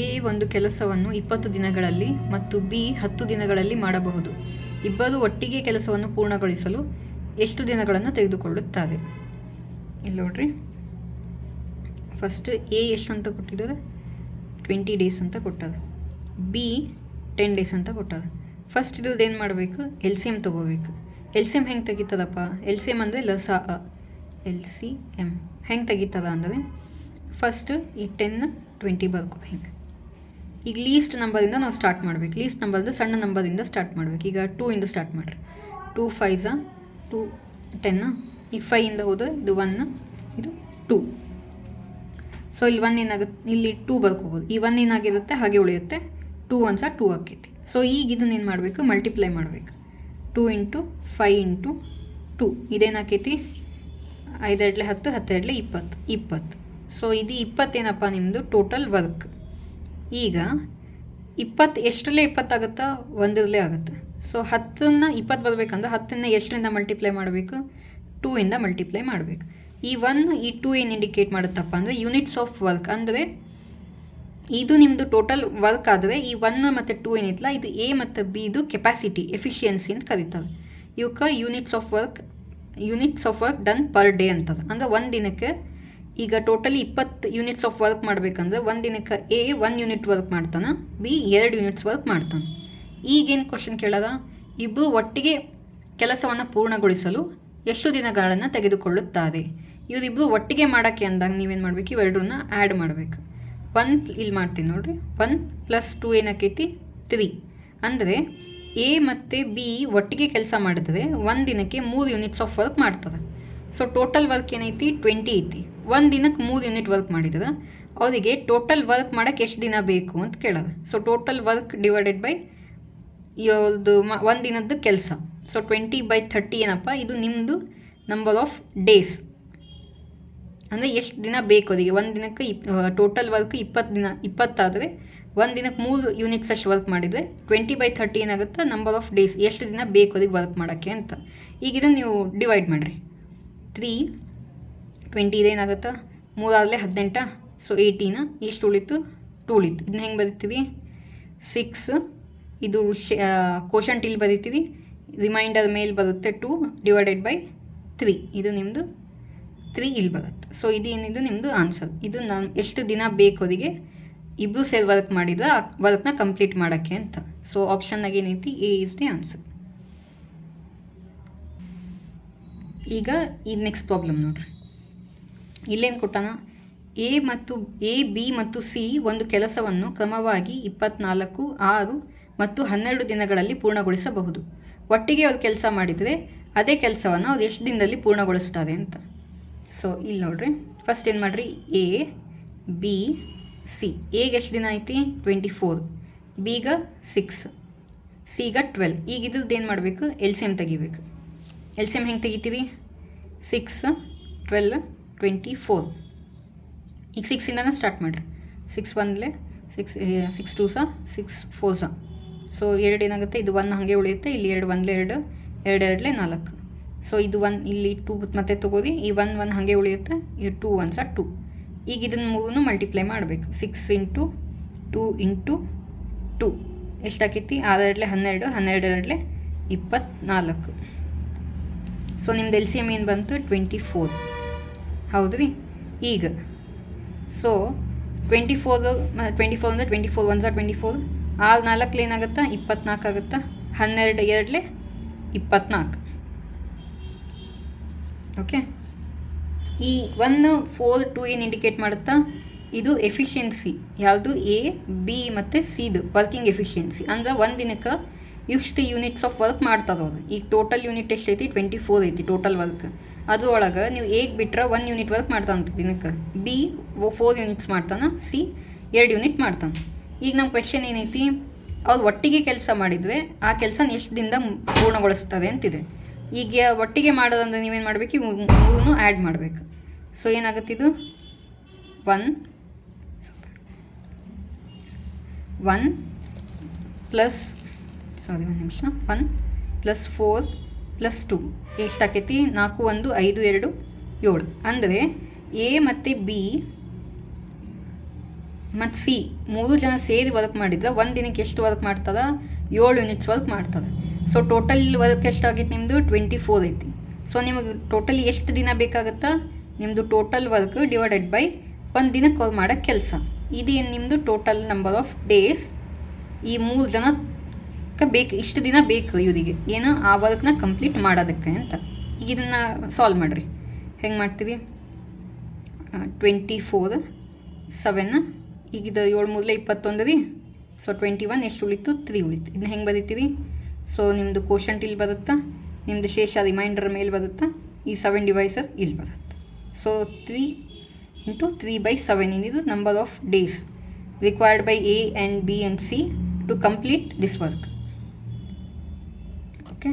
A ಒಂದು ಕೆಲಸವನ್ನು ಇಪ್ಪತ್ತು ದಿನಗಳಲ್ಲಿ ಮತ್ತು ಬಿ ಹತ್ತು ದಿನಗಳಲ್ಲಿ ಮಾಡಬಹುದು. ಇಬ್ಬರು ಒಟ್ಟಿಗೆ ಕೆಲಸವನ್ನು ಪೂರ್ಣಗೊಳಿಸಲು ಎಷ್ಟು ದಿನಗಳನ್ನು ತೆಗೆದುಕೊಳ್ಳುತ್ತಾರೆ? ಇಲ್ಲಿ ನೋಡ್ರಿ. ಫಸ್ಟ್ ಎ ಎಷ್ಟು ಅಂತ ಕೊಟ್ಟಿದ್ದಾರೆ? ಟ್ವೆಂಟಿ ಡೇಸ್ ಅಂತ ಕೊಟ್ಟದ ಬಿ ಟೆನ್ ಡೇಸ್ ಅಂತ ಕೊಟ್ಟದ ಫಸ್ಟ್ ಇದ್ರದ್ದು ಏನು ಮಾಡಬೇಕು? ಎಲ್ ಸಿ ಎಂ ತೊಗೋಬೇಕು. ಎಲ್ ಸಿ ಎಂ ಹೆಂಗೆ ತೆಗಿತದಪ್ಪ? ಎಲ್ ಸಿ ಎಂ ಅಂದರೆ ಲಸ ಅ. ಎಲ್ ಸಿ ಎಂ ಹೆಂಗೆ ತೆಗಿತದ ಅಂದರೆ ಫಸ್ಟ್ ಈ ಟೆನ್, ಟ್ವೆಂಟಿ ಬರ್ಕೋದು ಹಿಂಗೆ? ಈಗ ಲೀಸ್ಟ್ ನಂಬರಿಂದ ನಾವು ಸ್ಟಾರ್ಟ್ ಮಾಡ್ಬೇಕು. ಲೀಸ್ಟ್ ನಂಬರ್ದು ಸಣ್ಣ ನಂಬರಿಂದ ಸ್ಟಾರ್ಟ್ ಮಾಡ್ಬೇಕು. ಈಗ ಟೂ ಇಂದ ಸ್ಟಾರ್ಟ್ ಮಾಡ್ರಿ. ಟೂ ಫೈಸ ಟೂ ಟೆನ್ನ ಈಗ ಫೈಯಿಂದ ಹೋದರೆ ಇದು ಒನ್ ಇದು ಟೂ ಸೊ ಇಲ್ಲಿ ಒನ್ ಏನಾಗುತ್ತೆ ಇಲ್ಲಿ ಟೂ ಬರ್ಕೋಬೋದು. ಈ ಒನ್ ಏನಾಗಿರುತ್ತೆ, ಹಾಗೆ ಉಳಿಯುತ್ತೆ. ಟೂ ಒನ್ಸ ಟೂ ಆಕೈತಿ ಸೊ ಈಗ ಇದನ್ನ ಏನು ಮಾಡಬೇಕು? ಮಲ್ಟಿಪ್ಲೈ ಮಾಡಬೇಕು. Two into five into two ಇದೇನಾಕೈತಿ ಐದೆರಡ್ಲೆ ಹತ್ತು, ಹತ್ತೆರಡ್ಲೆ ಇಪ್ಪತ್ತು. ಇಪ್ಪತ್ತು. ಸೊ ಇದು ಇಪ್ಪತ್ತೇನಪ್ಪ ನಿಮ್ಮದು ಟೋಟಲ್ ವರ್ಕ್ ಈಗ ಇಪ್ಪತ್ತು ಎಷ್ಟರಲ್ಲೇ ಇಪ್ಪತ್ತಾಗುತ್ತಾ ಒಂದರಲ್ಲೇ ಆಗುತ್ತೆ. ಸೊ ಹತ್ತನ್ನು ಇಪ್ಪತ್ತು ಬರಬೇಕಂದ್ರೆ ಹತ್ತನ್ನು ಎಷ್ಟರಿಂದ ಮಲ್ಟಿಪ್ಲೈ ಮಾಡಬೇಕು? ಟೂ ಇಂದ ಮಲ್ಟಿಪ್ಲೈ ಮಾಡಬೇಕು. ಈ ಒನ್ ಈ ಟೂ ಏನು ಇಂಡಿಕೇಟ್ ಮಾಡುತ್ತಪ್ಪ ಅಂದರೆ ಯೂನಿಟ್ಸ್ ಆಫ್ ವರ್ಕ್ ಅಂದರೆ ಇದು ನಿಮ್ಮದು ಟೋಟಲ್ ವರ್ಕ್ ಆದರೆ ಈ ಒನ್ ಮತ್ತು ಟೂ ಏನಿತ್ತಲ್ಲ ಇದು ಎ ಮತ್ತು ಬಿದು ಕೆಪಾಸಿಟಿ ಎಫಿಷಿಯನ್ಸಿ ಅಂತ ಕರೀತಾರೆ. ಇವಕ್ಕೆ units of work units of work done per day ಅಂತದ. ಅಂದರೆ ಒಂದು ದಿನಕ್ಕೆ ಈಗ ಟೋಟಲಿ ಇಪ್ಪತ್ತು ಯೂನಿಟ್ಸ್ ಆಫ್ ವರ್ಕ್ ಮಾಡಬೇಕಂದ್ರೆ ಒಂದು ದಿನಕ್ಕೆ ಎ ಒನ್ ಯೂನಿಟ್ ವರ್ಕ್ ಮಾಡ್ತಾನೆ ಬಿ ಎರಡು ಯೂನಿಟ್ಸ್ ವರ್ಕ್ ಮಾಡ್ತಾನೆ. ಈಗೇನು ಕ್ವಶನ್ ಕೇಳದ? ಇಬ್ಬರು ಒಟ್ಟಿಗೆ ಕೆಲಸವನ್ನು ಪೂರ್ಣಗೊಳಿಸಲು ಎಷ್ಟು ದಿನಗಳನ್ನು ತೆಗೆದುಕೊಳ್ಳುತ್ತಾರೆ? ಇವರಿಬ್ಬರು ಒಟ್ಟಿಗೆ ಮಾಡೋಕ್ಕೆ ಅಂದಾಗ ನೀವೇನು ಮಾಡಬೇಕು? ಇವೆರಡನ್ನ ಆ್ಯಡ್ ಮಾಡಬೇಕು. ಒನ್ ಇಲ್ಲಿ ಮಾಡ್ತೀನಿ ನೋಡಿರಿ. ಒನ್ ಪ್ಲಸ್ ಟು ಏನಾಕೈತಿ ತ್ರೀ ಅಂದರೆ ಎ ಮತ್ತು ಬಿ ಒಟ್ಟಿಗೆ ಕೆಲಸ ಮಾಡಿದ್ರೆ ಒಂದು ದಿನಕ್ಕೆ ಮೂರು ಯೂನಿಟ್ಸ್ ಆಫ್ ವರ್ಕ್ ಮಾಡ್ತದೆ. ಸೊ ಟೋಟಲ್ ವರ್ಕ್ ಏನೈತಿ? ಟ್ವೆಂಟಿ ಐತಿ. ಒಂದು ದಿನಕ್ಕೆ ಮೂರು ಯೂನಿಟ್ ವರ್ಕ್ ಮಾಡಿದ್ರೆ ಅವರಿಗೆ ಟೋಟಲ್ ವರ್ಕ್ ಮಾಡೋಕ್ಕೆ ಎಷ್ಟು ದಿನ ಬೇಕು ಅಂತ ಕೇಳೋದು. So total work divided by ಇವ್ರದ್ದು ಮ, ಒಂದು ದಿನದ್ದು ಕೆಲಸ. ಸೊ ಟ್ವೆಂಟಿ ಬೈ ಥರ್ಟಿ ಏನಪ್ಪ, ಇದು ನಿಮ್ಮದು ನಂಬರ್ ಆಫ್ ಡೇಸ್ ಅಂದರೆ ಎಷ್ಟು ದಿನ ಬೇಕು ಅದಕ್ಕೆ ಒಂದು ದಿನಕ್ಕೆ ಇಪ್ ಟೋಟಲ್ ವರ್ಕ್ ಇಪ್ಪತ್ತು ದಿನ, ಇಪ್ಪತ್ತಾದರೆ ಒಂದು ದಿನಕ್ಕೆ ಮೂರು ಯೂನಿಟ್ಸ್ ಅಷ್ಟು ವರ್ಕ್ ಮಾಡಿದರೆ ಟ್ವೆಂಟಿ ಬೈ ಥರ್ಟಿ ಏನಾಗುತ್ತೆ? ನಂಬರ್ ಆಫ್ ಡೇಸ್ ಎಷ್ಟು ದಿನ ಬೇಕು ಅದಕ್ಕೆ ವರ್ಕ್ ಮಾಡೋಕ್ಕೆ ಅಂತ. ಈಗ ನೀವು ಡಿವೈಡ್ ಮಾಡಿರಿ. ತ್ರೀ ಟ್ವೆಂಟಿ ಇದೇನಾಗುತ್ತಾ ಮೂರಾಗಲೇ ಹದಿನೆಂಟ? ಸೊ ಏಯ್ಟೀನ ಎಷ್ಟು ಉಳಿತು ಟೂ ಉಳಿತು ಇದನ್ನ ಹೆಂಗೆ ಬರೀತೀವಿ? ಸಿಕ್ಸ್ ಇದು ಶೇ ಕೋಶಂಟ್ ಇಲ್ಲಿ ಬರೀತೀವಿ. ರಿಮೈಂಡರ್ ಮೇಲೆ ಬರುತ್ತೆ ಟು ಡಿವೈಡೆಡ್ ಬೈ ತ್ರೀ ಇದು ನಿಮ್ಮದು ತ್ರೀ ಇಲ್ಲಿ ಬರುತ್ತೆ. ಸೊ ಇದು ಏನಿದು? ನಿಮ್ಮದು ಆನ್ಸರ್ ಇದು ನಾನು ಎಷ್ಟು ದಿನ ಬೇಕು ಅವರಿಗೆ ಇಬ್ಬರು ಸೇರಿ ವರ್ಕ್ ಮಾಡಿದ್ರೆ ಆ ವರ್ಕ್ನ ಕಂಪ್ಲೀಟ್ ಮಾಡೋಕ್ಕೆ ಅಂತ. ಸೊ ಆಪ್ಷನ್ನಾಗ ಏನೈತಿ? ಎ ಇಸ್ ದಿ ಆನ್ಸರ್ ಈಗ ಈ ನೆಕ್ಸ್ಟ್ ಪ್ರಾಬ್ಲಮ್ ನೋಡ್ರಿ. ಇಲ್ಲೇನು ಕೊಟ್ಟಾನ? ಎ ಮತ್ತು, ಎ, ಬಿ ಮತ್ತು ಸಿ ಒಂದು ಕೆಲಸವನ್ನು ಕ್ರಮವಾಗಿ ಇಪ್ಪತ್ನಾಲ್ಕು, ಆರು ಮತ್ತು ಹನ್ನೆರಡು ದಿನಗಳಲ್ಲಿ ಪೂರ್ಣಗೊಳಿಸಬಹುದು. ಒಟ್ಟಿಗೆ ಅವ್ರು ಕೆಲಸ ಮಾಡಿದರೆ ಅದೇ ಕೆಲಸವನ್ನು ಅವ್ರು ಎಷ್ಟು ದಿನದಲ್ಲಿ ಪೂರ್ಣಗೊಳಿಸ್ತಾರೆ ಅಂತ. ಸೊ ಇಲ್ಲಿ ನೋಡ್ರಿ. ಫಸ್ಟ್ ಏನು ಮಾಡಿರಿ? A, B, C. ಎಗೆ ಎಷ್ಟು ದಿನ ಐತಿ? ಟ್ವೆಂಟಿ ಫೋರ್ ಬಿಗ ಸಿಕ್ಸ್ ಸಿಗ ಟ್ವೆಲ್ ಈಗ ಇದ್ರದ್ದು ಏನು ಮಾಡಬೇಕು? ಎಲ್ ಸಿ ಎಂ ತೆಗಿಬೇಕು. ಎಲ್ ಸಿ ಎಂ ಹೆಂಗೆ ತೆಗಿತೀವಿ ಸಿಕ್ಸ್ ಟ್ವೆಲ್ ಟ್ವೆಂಟಿ ಫೋರ್ ಈಗ ಸಿಕ್ಸಿಂದನೇ ಸ್ಟಾರ್ಟ್ ಮಾಡಿರಿ. ಸಿಕ್ಸ್ ಒನ್ಲೆ ಸಿಕ್ಸ್ ಸಿಕ್ಸ್ ಟೂ ಸಹ ಸಿಕ್ಸ್ ಫೋರ್ ಸಹ ಸೊ. ಎರಡು ಏನಾಗುತ್ತೆ? ಇದು ಒನ್ ಹಾಗೆ ಉಳಿಯುತ್ತೆ. ಇಲ್ಲಿ ಎರಡು ಒಂದಲೇ ಎರಡು ಎರಡು ಎರಡಲೆ ನಾಲ್ಕು. ಸೊ ಇದು ಒನ್ ಇಲ್ಲಿ ಟೂ ಮತ್ತೆ ತೊಗೋರಿ ಈ ಒನ್ ಒನ್ ಹಾಗೆ ಉಳಿಯುತ್ತೆ. ಈ ಟೂ ಒನ್ ಸಹ ಟೂ ಈಗ ಇದನ್ನು ಮೂರನ್ನು ಮಲ್ಟಿಪ್ಲೈ ಮಾಡಬೇಕು. Six into two into two ಎಷ್ಟಾಕೈತಿ? ಆರೆರಡಲೆ ಹನ್ನೆರಡು ಹನ್ನೆರಡು ಎರಡಲೆ ಇಪ್ಪತ್ತ್ನಾಲ್ಕು ಸೊ ನಿಮ್ದು ಎಲ್ ಸಿ ಎಂ ಏನು ಬಂತು? ಟ್ವೆಂಟಿ ಫೋರ್ ಹೌದ್ರಿ? ಈಗ. So twenty four twenty four ಅಂದರೆ ಟ್ವೆಂಟಿ ಫೋರ್ ಒನ್ ಝಾ ಟ್ವೆಂಟಿ ಫೋರ್ ಆರು ನಾಲ್ಕು ಏನಾಗುತ್ತಾ ಇಪ್ಪತ್ನಾಲ್ಕು ಆಗುತ್ತಾ? ಹನ್ನೆರಡು ಎರಡಲೆ ಇಪ್ಪತ್ನಾಲ್ಕು. ಓಕೆ ಈ ಒನ್ ಫೋರ್ ಟು ಏನು ಇಂಡಿಕೇಟ್ ಮಾಡುತ್ತಾ? ಇದು ಎಫಿಷಿಯನ್ಸಿ ಯಾವುದು? ಎ ಬಿ ಮತ್ತು ಸಿದು ವರ್ಕಿಂಗ್ ಎಫಿಷಿಯನ್ಸಿ ಅಂದ್ರೆ ಒಂದು ದಿನಕ್ಕೆ ಇಷ್ಟು ಯೂನಿಟ್ಸ್ ಆಫ್ ವರ್ಕ್ ಮಾಡ್ತಾರೆ ಅವ್ರು ಈಗ ಟೋಟಲ್ ಯೂನಿಟ್ ಎಷ್ಟೈತಿ ಟ್ವೆಂಟಿ ಫೋರ್ ಐತಿ ಟೋಟಲ್ ವರ್ಕ್ ಅದ್ರೊಳಗೆ ನೀವು ಏಕ್ ಬಿಟ್ರೆ ಒನ್ ಯೂನಿಟ್ ವರ್ಕ್ ಮಾಡ್ತಾನಂತ ದಿನಕ್ಕೆ. ಬಿ ಫೋರ್ ಯೂನಿಟ್ಸ್ ಮಾಡ್ತಾನೆ ಸಿ ಎರಡು ಯೂನಿಟ್ ಮಾಡ್ತಾನೆ. ಈಗ ನಮ್ಮ ಕ್ವೆಶನ್ ಏನೈತಿ? ಅವ್ರು ಒಟ್ಟಿಗೆ ಕೆಲಸ ಮಾಡಿದರೆ ಆ ಕೆಲಸ ಎಷ್ಟು ದಿನದ ಪೂರ್ಣಗೊಳಿಸ್ತದೆ ಅಂತಿದೆ. ಈಗ ಒಟ್ಟಿಗೆ ಮಾಡೋದಂದ್ರೆ ನೀವೇನು ಮಾಡಬೇಕು? ಇವು ಆ್ಯಡ್ ಮಾಡಬೇಕು. ಸೊ ಏನಾಗುತ್ತಿದು ಒನ್ ಒನ್ ಪ್ಲಸ್ ಸಾರಿ ಒಂದು ನಿಮಿಷ. One plus four plus two ಎಷ್ಟಾಕೈತಿ ನಾಲ್ಕು, ಒಂದು, ಐದು, ಎರಡು, ಏಳು. ಅಂದರೆ ಎ ಮತ್ತು ಬಿ ಮತ್ತು ಸಿ ಮೂರು ಜನ ಸೇರಿ ವರ್ಕ್ ಮಾಡಿದ್ರೆ ಒಂದು ದಿನಕ್ಕೆ ಎಷ್ಟು ವರ್ಕ್ ಮಾಡ್ತದ? ಏಳು ಯೂನಿಟ್ಸ್ ವರ್ಕ್ ಮಾಡ್ತದೆ. ಸೊ ಟೋಟಲ್ ವರ್ಕ್ ಎಷ್ಟಾಗೈತೆ ನಿಮ್ಮದು ಟ್ವೆಂಟಿ ಫೋರ್ ಐತಿ. ಸೊ ನಿಮಗೆ ಟೋಟಲ್ ಎಷ್ಟು ದಿನ ಬೇಕಾಗುತ್ತಾ? ನಿಮ್ಮದು ಟೋಟಲ್ ವರ್ಕ್ ಡಿವೈಡೆಡ್ ಬೈ ಒಂದು ದಿನಕ್ಕೆ ಅವ್ರು ಮಾಡೋ ಕೆಲಸ. ಇದೇನು ನಿಮ್ಮದು ಟೋಟಲ್ ನಂಬರ್ ಆಫ್ ಡೇಸ್ ಈ ಮೂರು ಜನಕ್ಕೆ ಬೇಕು ಇಷ್ಟು ದಿನ ಬೇಕು ಇವರಿಗೆ. ಏನು ಆ ವರ್ಕ್ನ ಕಂಪ್ಲೀಟ್ ಮಾಡೋದಕ್ಕೆ ಅಂತ. ಈಗ ಇದನ್ನು ಸಾಲ್ವ್ ಮಾಡಿರಿ. ಹೆಂಗೆ ಮಾಡ್ತೀರಿ? ಟ್ವೆಂಟಿ ಫೋರ್ ಸೆವೆನ್ ಈಗ ಇದು ಏಳು ಮೂರಲೇ ಇಪ್ಪತ್ತೊಂದು ರೀ. ಸೊ ಟ್ವೆಂಟಿ ಒನ್ ಎಷ್ಟು ಉಳಿತು ತ್ರೀ ಉಳಿತು ಇದನ್ನ ಹೆಂಗೆ ಬರೀತೀರಿ? ಸೊ ನಿಮ್ಮದು ಕೋಶಂಟ್ ಇಲ್ಲಿ ಬರುತ್ತಾ? ನಿಮ್ಮದು ಶೇಷ ರಿಮೈಂಡರ್ ಮೇಲೆ ಬರುತ್ತಾ? ಈ ಸೆವೆನ್ ಡಿವೈಸರ್ ಇಲ್ಲಿ ಬರುತ್ತೆ? So three into three by seven ಏನಿದು number of days required by A and B and C to complete this work okay?